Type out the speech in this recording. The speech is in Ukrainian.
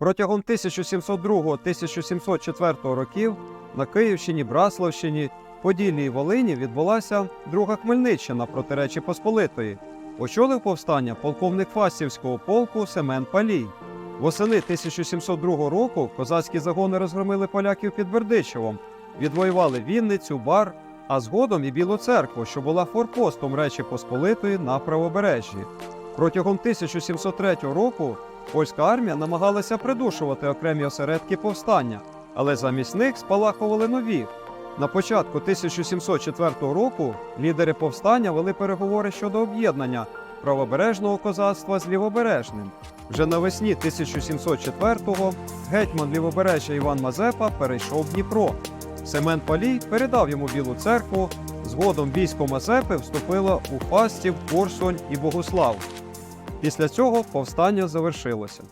Протягом 1702-1704 років на Київщині, Браславщині, Поділлі і Волині відбулася Друга Хмельниччина проти Речі Посполитої. Очолив повстання полковник Фастівського полку Семен Палій. Восени 1702 року козацькі загони розгромили поляків під Бердичевом, відвоювали Вінницю, Бар, а згодом і Білу церкву, що була форпостом Речі Посполитої на правобережжі. Протягом 1703 року польська армія намагалася придушувати окремі осередки повстання, але замість них спалахували нові. На початку 1704 року лідери повстання вели переговори щодо об'єднання правобережного козацтва з лівобережним. Вже навесні 1704-го гетьман лівобережжя Іван Мазепа перейшов Дніпро. Семен Палій передав йому Білу церкву. Згодом військо Мазепи вступило у Фастів, Корсунь і Богуслав. Після цього повстання завершилося.